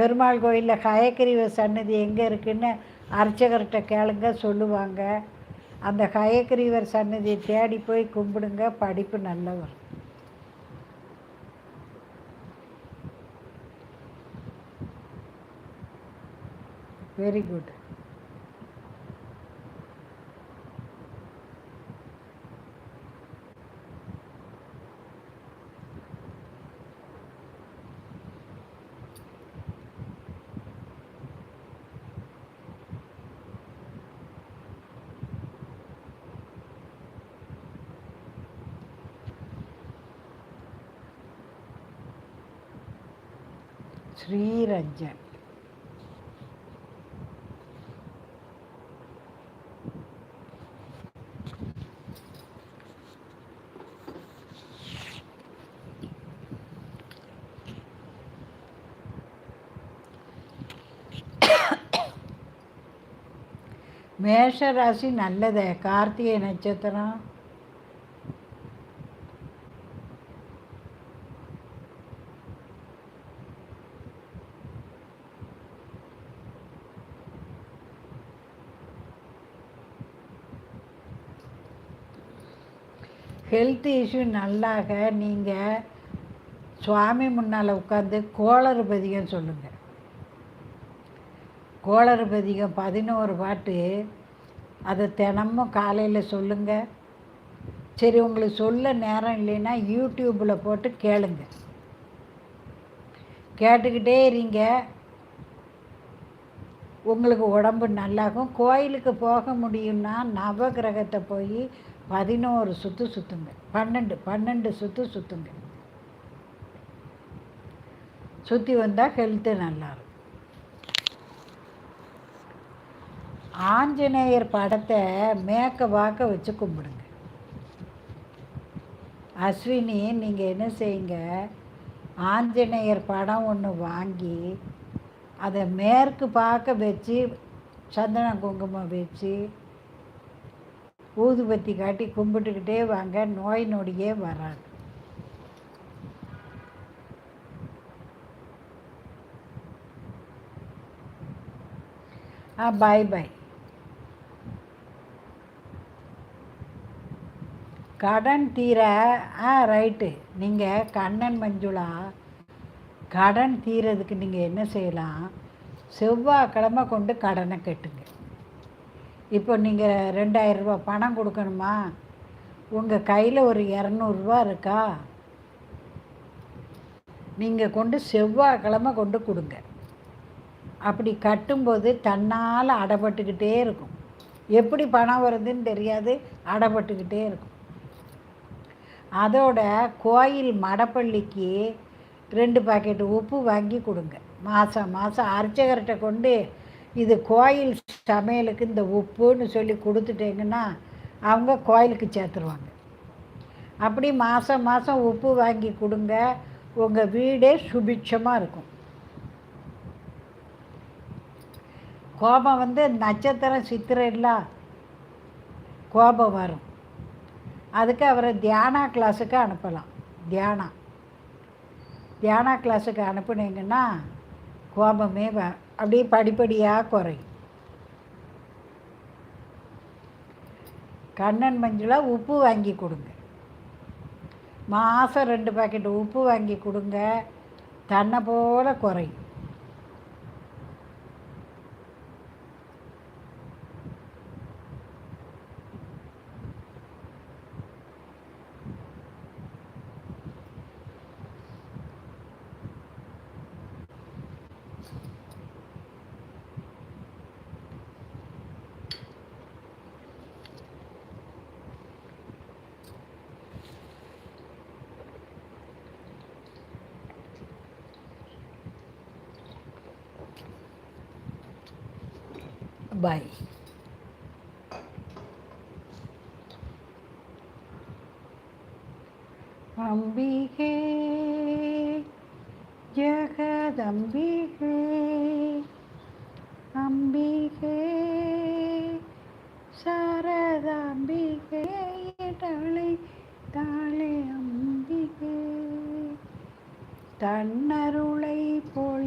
பெருமாள் கோயிலில் கயக்கிரிவ சன்னதி எங்கே இருக்குன்னு அர்ச்சகர்கிட்ட கேளுங்க சொல்லுவாங்க. அந்த கயக்கிரிவர் சன்னதியை தேடி போய் கும்பிடுங்க படிப்பு நல்லா வரும் வெரி குட் ஸ்ரீரஞ்சன் மேஷ ராசி நல்லதே கார்த்திகை நட்சத்திரம் ஹெல்த் இஷ்யூ நல்லாக நீங்கள் சுவாமி முன்னால் உட்காந்து கோளறு பதிகம் சொல்லுங்கள் கோளறு பதிகம் பதினோரு பாட்டு. அதை தினமும் காலையில் சொல்லுங்கள் சரி உங்களுக்கு சொல்ல நேரம் இல்லைன்னா யூடியூப்பில் போட்டு கேளுங்க. கேட்டுக்கிட்டே இருங்க. உங்களுக்கு உடம்பு நல்லாகும். கோயிலுக்கு போக முடியும்னா நவகிரகத்தை போய் பதினோரு சுற்று சுற்றுங்க பன்னெண்டு பன்னெண்டு சுற்று சுற்றுங்க சுற்றி வந்தால் ஹெல்த்து நல்லாயிருக்கும் ஆஞ்சநேயர் படத்தை மேக்க வாக்க வச்சு கும்பிடுங்க. அஸ்வினி நீங்கள் என்ன செய்யுங்க? ஆஞ்சநேயர் படம் ஒன்று வாங்கி அதை மேற்கு பார்க்க வச்சு சந்தன குங்குமம் வச்சு ஊதுபத்தி காட்டி கும்பிட்டுக்கிட்டே வாங்க நோய் நொடியே வராது. ஆ பாய் பாய் கடன் தீர ஆ ரைட்டு நீங்கள் கண்ணன் மஞ்சுளா கடன் தீரதுக்கு நீங்கள் என்ன செய்யலாம்? செவ்வாய்க்கிழமை கொண்டு கடனை கட்டுங்க. இப்போ நீங்கள் ரெண்டாயிரரூபா பணம் கொடுக்கணுமா? உங்கள் கையில் ஒரு இரநூறுவா இருக்கா? நீங்கள் கொண்டு செவ்வாய்க்கிழமை கொண்டு கொடுங்க. அப்படி கட்டும்போது தன்னால் அடப்பட்டுக்கிட்டே இருக்கும். எப்படி பணம் வருதுன்னு தெரியாது அடப்பட்டுக்கிட்டே இருக்கும். அதோட கோயில் மடப்பள்ளிக்கு ரெண்டு பாக்கெட்டு உப்பு வாங்கி கொடுங்க. மாதம் மாதம் அர்ச்சகர்கிட்ட கொண்டு இது கோயில் சமையலுக்கு இந்த உப்புன்னு சொல்லி கொடுத்துட்டீங்கன்னா அவங்க கோயிலுக்கு சேர்த்துருவாங்க. அப்படி மாதம் மாதம் உப்பு வாங்கி கொடுங்க. உங்கள் வீடே சுபிட்சமாக இருக்கும். கோபம் வந்து நட்சத்திரம் சித்திரைலாம் கோபம் வரும். அதுக்கு அவரை தியானா கிளாஸுக்கு அனுப்பலாம். தியானா. தியானா கிளாஸுக்கு அனுப்புனீங்கன்னா கோபமே வ அப்படியே படிப்படியாக குறையும். கண்ணன் மஞ்சளாக உப்பு வாங்கி கொடுங்க. மாதம் ரெண்டு பாக்கெட் உப்பு வாங்கி கொடுங்க. தன்னை போல் குறையும். பாய் அம்பிகே ஜெகதம்பிகே அம்பிகே சாரதாம்பிகே தலை தாளே அம்பிகே. தன்னருளை பொழி